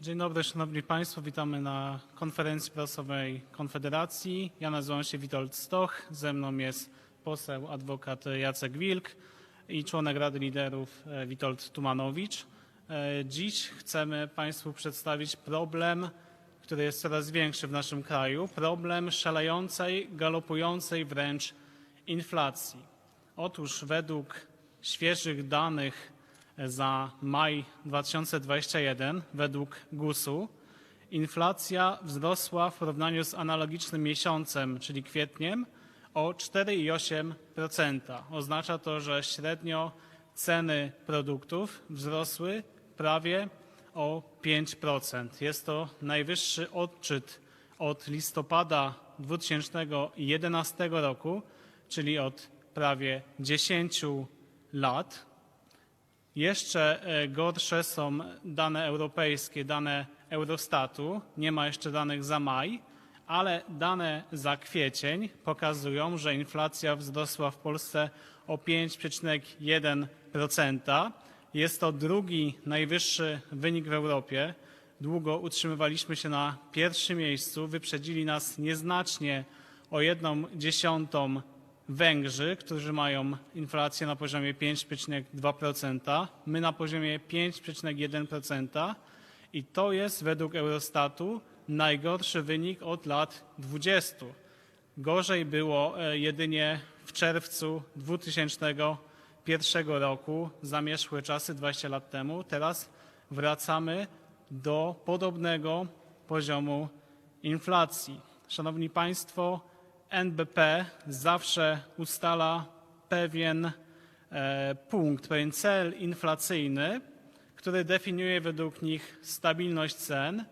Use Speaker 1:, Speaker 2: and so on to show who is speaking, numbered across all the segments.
Speaker 1: Dzień dobry, Szanowni Państwo. Witamy na konferencji prasowej Konfederacji. Ja nazywam się Witold Stoch. Ze mną jest poseł, adwokat Jacek Wilk i członek Rady Liderów e, Witold Tumanowicz. E, Dziś chcemy Państwu przedstawić problem, który jest coraz większy w naszym kraju. Problem szalejącej, galopującej wręcz inflacji. Otóż według świeżych danych za maj 2021, według GUS-u, inflacja wzrosła w porównaniu z analogicznym miesiącem, czyli kwietniem, o 4,8%. Oznacza to, że średnio ceny produktów wzrosły prawie o 5%. Jest to najwyższy odczyt od listopada 2011 roku, czyli od prawie 10 lat. Jeszcze e, gorsze są dane europejskie, dane Eurostatu. Nie ma jeszcze danych za maj, ale dane za kwiecień pokazują, że inflacja wzrosła w Polsce o 5,1%. Jest to drugi najwyższy wynik w Europie. Długo utrzymywaliśmy się na pierwszym miejscu. Wyprzedzili nas nieznacznie o jedną dziesiątą Węgrzy, którzy mają inflację na poziomie 5,2%, my na poziomie 5,1% i to jest według Eurostatu najgorszy wynik od lat 20. Gorzej było e, jedynie w czerwcu 2001 roku, zamierzchłe czasy 20 lat temu. Teraz wracamy do podobnego poziomu inflacji. Szanowni Państwo, NBP zawsze ustala pewien e, punkt, pewien cel inflacyjny, który definiuje według nich stabilność cen.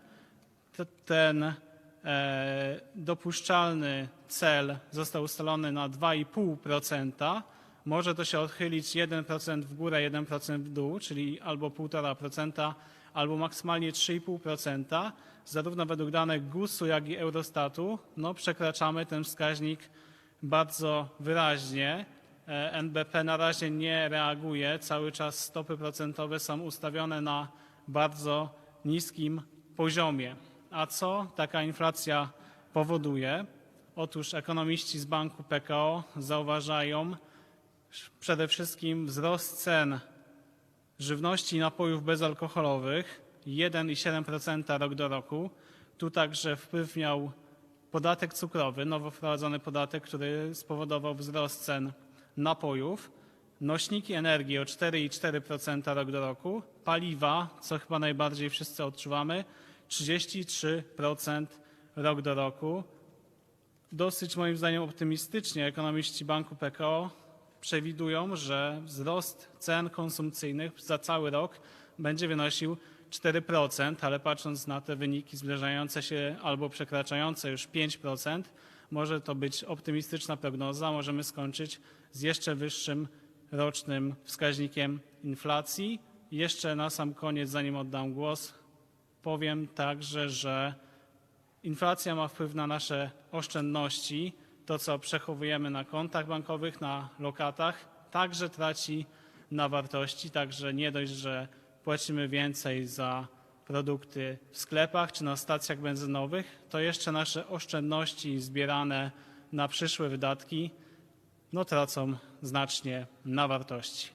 Speaker 1: Ten e, dopuszczalny cel został ustalony na 2,5%. Może to się odchylić 1% w górę, 1% w dół, czyli albo 1,5%, albo maksymalnie 3,5%. Zarówno według danych GUS-u, jak i Eurostatu no, przekraczamy ten wskaźnik bardzo wyraźnie. E, NBP na razie nie reaguje. Cały czas stopy procentowe są ustawione na bardzo niskim poziomie. A co taka inflacja powoduje? Otóż ekonomiści z banku PKO zauważają przede wszystkim wzrost cen żywności i napojów bezalkoholowych 1,7% rok do roku. Tu także wpływ miał podatek cukrowy, nowo wprowadzony podatek, który spowodował wzrost cen napojów, nośniki energii o 4,4% rok do roku, paliwa, co chyba najbardziej wszyscy odczuwamy, 33% rok do roku. Dosyć moim zdaniem optymistycznie ekonomiści Banku PKO przewidują, że wzrost cen konsumpcyjnych za cały rok będzie wynosił 4%, ale patrząc na te wyniki zbliżające się albo przekraczające już 5%, może to być optymistyczna prognoza. Możemy skończyć z jeszcze wyższym rocznym wskaźnikiem inflacji. Jeszcze na sam koniec, zanim oddam głos, powiem także, że inflacja ma wpływ na nasze oszczędności. To, co przechowujemy na kontach bankowych, na lokatach, także traci na wartości. Także nie dość, że płacimy więcej za produkty w sklepach czy na stacjach benzynowych, to jeszcze nasze oszczędności zbierane na przyszłe wydatki no, tracą znacznie na wartości.